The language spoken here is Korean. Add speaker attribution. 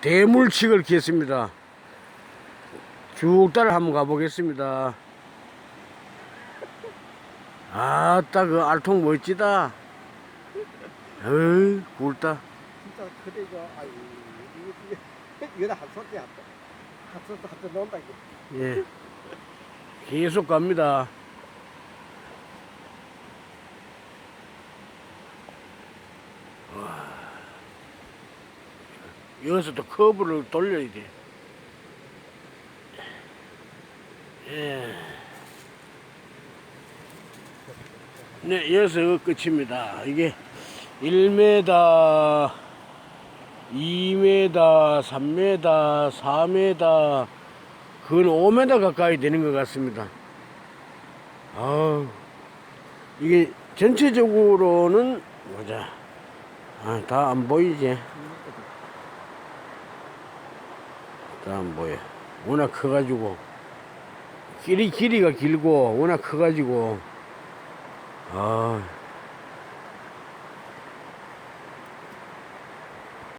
Speaker 1: 대물칙을 겠습니다. 쭉 따라 한번 가보겠습니다. 아따 그 알통 멋지다. 어이 굵다.
Speaker 2: 진짜 그대가 아이 이거 이거 이거 한 한다. 한 소리 한번 논다 이거.
Speaker 1: 예. 계속 갑니다. 여기서 또 커브를 돌려야 돼. 예. 네, 여기서 끝입니다. 이게 1m, 2m, 3m, 4m, 그건 5m 가까이 되는 것 같습니다. 아 이게 전체적으로는 보자. 아, 다 안 보이지? 다안 보여. 워낙 커가지고 길이 길이가 길고 워낙 커가지고 아